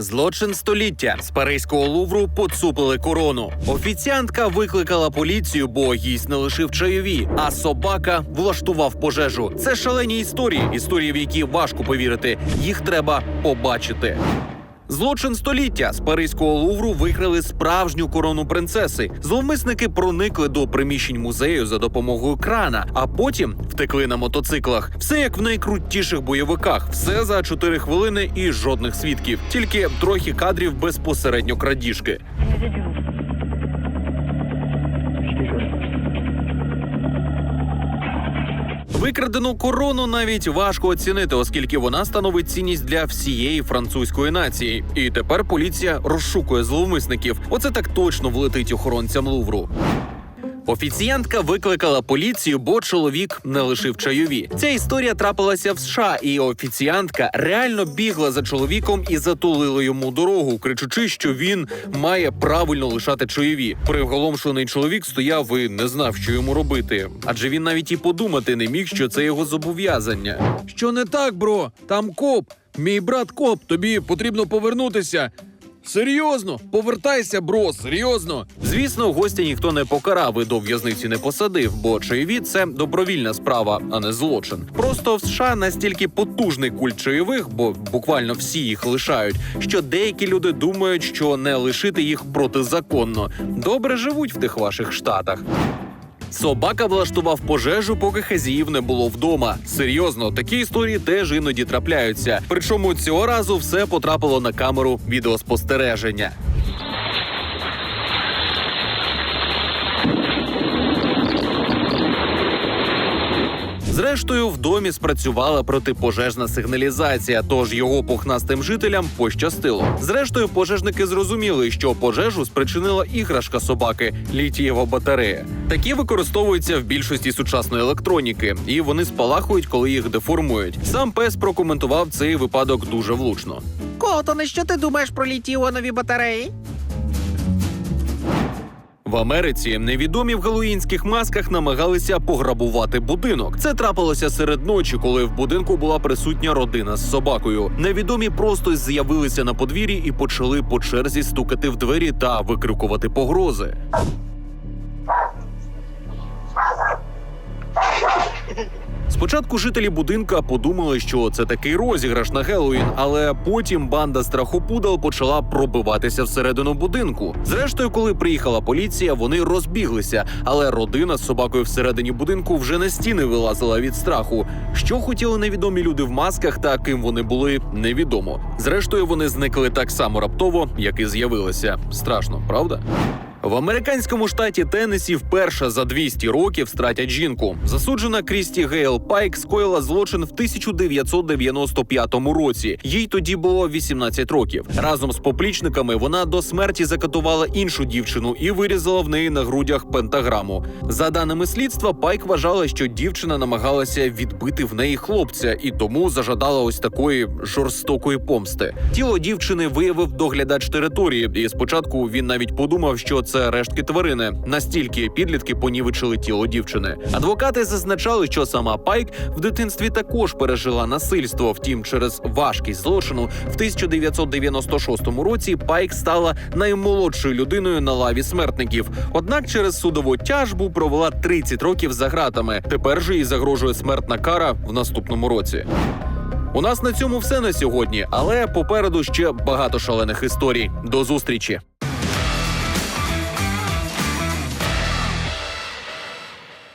Злочин століття з паризького лувру поцупили корону. Офіціантка викликала поліцію, бо гість не лишив чайові, а собака влаштував пожежу. Це шалені історії, історії, в які важко повірити. Їх треба побачити. Злочин століття з паризького лувру викрили справжню корону принцеси. Зловмисники проникли до приміщень музею за допомогою крана, а потім втекли на мотоциклах. Все як в найкрутіших бойовиках. Все за 4 хвилини і жодних свідків. Тільки трохи кадрів безпосередньо крадіжки. Викрадену корону навіть важко оцінити, оскільки вона становить цінність для всієї французької нації. І тепер поліція розшукує зловмисників. Оце так точно влетить охоронцям Лувру. Офіціантка викликала поліцію, бо чоловік не лишив чайові. Ця історія трапилася в США, і офіціантка реально бігла за чоловіком і затулила йому дорогу, кричучи, що він має правильно лишати чайові. Приголомшений чоловік стояв і не знав, що йому робити, адже він навіть і подумати не міг, що це його зобов'язання. Що не так, бро? Там коп. Мій брат коп, тобі потрібно повернутися. Серйозно, повертайся, бро, серйозно. Звісно, гостя ніхто не покарав і до в'язниці не посадив, бо чайові це добровільна справа, а не злочин. Просто в США настільки потужний культ чайових, бо буквально всі їх лишають, що деякі люди думають, що не лишити їх протизаконно. Добре живуть в тих ваших штатах. Собака влаштував пожежу, поки хазіїв не було вдома. Серйозно, такі історії теж іноді трапляються. Причому цього разу все потрапило на камеру відеоспостереження. Зрештою, в домі спрацювала протипожежна сигналізація, тож його пухнастим жителям пощастило. Зрештою, пожежники зрозуміли, що пожежу спричинила іграшка собаки літієва батарея. Такі використовуються в більшості сучасної електроніки, і вони спалахують, коли їх деформують. Сам пес прокоментував цей випадок дуже влучно. Котоне, що ти думаєш про літіонові батареї? В Америці невідомі в галуїнських масках намагалися пограбувати будинок. Це трапилося серед ночі, коли в будинку була присутня родина з собакою. Невідомі просто з'явилися на подвір'ї і почали по черзі стукати в двері та викрикувати погрози. Спочатку жителі будинка подумали, що це такий розіграш на Геловін, але потім банда страхопудал почала пробиватися всередину будинку. Зрештою, коли приїхала поліція, вони розбіглися, але родина з собакою всередині будинку вже на стіни вилазила від страху. Що хотіли невідомі люди в масках та ким вони були, невідомо. Зрештою, вони зникли так само раптово, як і з'явилися. Страшно, правда? В американському штаті Теннесі вперше за 200 років стратять жінку. Засуджена Крісті Гейл Пайк скоїла злочин в 1995 році. Їй тоді було 18 років. Разом з поплічниками вона до смерті закатувала іншу дівчину і вирізала в неї на грудях пентаграму. За даними слідства, Пайк вважала, що дівчина намагалася відбити в неї хлопця і тому зажадала ось такої жорстокої помсти. Тіло дівчини виявив доглядач території, і спочатку він навіть подумав, що це рештки тварини. Настільки підлітки понівечили тіло дівчини. Адвокати зазначали, що сама Пайк в дитинстві також пережила насильство. Втім, через важкість злочину в 1996 році Пайк стала наймолодшою людиною на лаві смертників. Однак через судову тяжбу провела 30 років за ґратами. Тепер же їй загрожує смертна кара в наступному році. У нас на цьому все на сьогодні, але попереду ще багато шалених історій. До зустрічі.